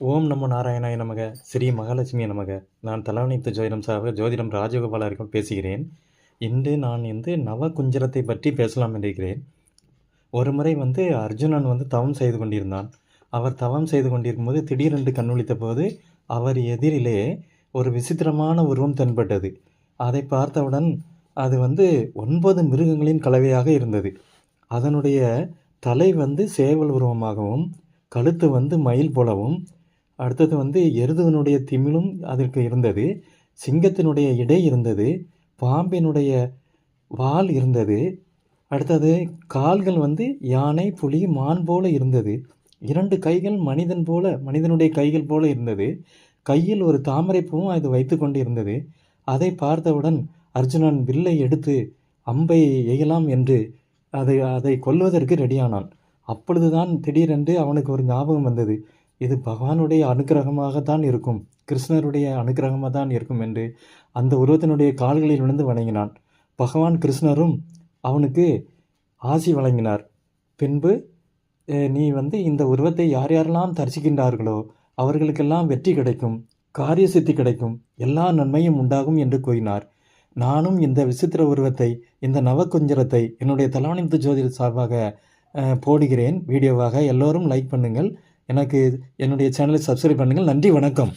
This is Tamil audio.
ஓம் நமோ நாராயணாய நமக. ஸ்ரீ மகாலட்சுமி நமக. நான் தலைவணித்து ஜோதிடம் சார்பாக ஜோதிடம் ராஜகோபால் அவர்கள் பேசுகிறேன். இன்று நான் வந்து நவ குஞ்சரத்தை பற்றி பேசலாம் இருக்கிறேன் ஒரு முறை வந்து அர்ஜுனன் வந்து தவம் செய்து கொண்டிருந்தான். அவர் தவம் செய்து கொண்டிருக்கும் போது திடீரென்று கண்ணுழித்த போது அவர் எதிரிலே ஒரு விசித்திரமான உருவம் தென்பட்டது. அதை பார்த்தவுடன் அது வந்து ஒன்பது மிருகங்களின் கலவையாக இருந்தது. அதனுடைய தலை வந்து சேவல் உருவமாகவும் கழுத்து வந்து மயில் போலவும் அடுத்தது வந்து எருதுவனுடைய திமிலும் அதற்கு இருந்தது சிங்கத்தினுடைய இடை இருந்தது பாம்பினுடைய வால் இருந்தது. அடுத்தது கால்கள் வந்து யானை புலி மான் போல இருந்தது. இரண்டு கைகள் மனிதன் போல மனிதனுடைய கைகள் போல இருந்தது. கையில் ஒரு தாமரைப்பூவும் அது வைத்து கொண்டு இருந்தது அதை பார்த்தவுடன் அர்ஜுனன் வில்லை எடுத்து அம்பை எய்யலாம் என்று அதை அதை கொல்வதற்கு ரெடியானான். அப்பொழுதுதான் திடீரென்று அவனுக்கு ஒரு ஞாபகம் வந்தது. இது பகவானுடைய அனுக்கிரகமாகத்தான் இருக்கும். கிருஷ்ணருடைய அனுக்கிரகமாக தான் இருக்கும் என்று அந்த உருவத்தினுடைய கால்களில் விழுந்து வணங்கினான். பகவான் கிருஷ்ணரும் அவனுக்கு ஆசி வழங்கினார். பின்பு நீ வந்து இந்த உருவத்தை யார் யாரெல்லாம் தரிசிக்கின்றார்களோ அவர்களுக்கெல்லாம் வெற்றி கிடைக்கும் காரிய சித்தி கிடைக்கும் எல்லா நன்மையும் உண்டாகும் என்று கூறினார். நானும் இந்த விசித்திர உருவத்தை இந்த நவகுஞ்சரத்தை என்னுடைய தலானித்து ஜோதிட சார்பாக போடுகிறேன். வீடியோவாக எல்லோரும் லைக் பண்ணுங்கள். எனக்கு என்னுடைய சேனலை சப்ஸ்கிரைப் பண்ணுங்கள். நன்றி வணக்கம்.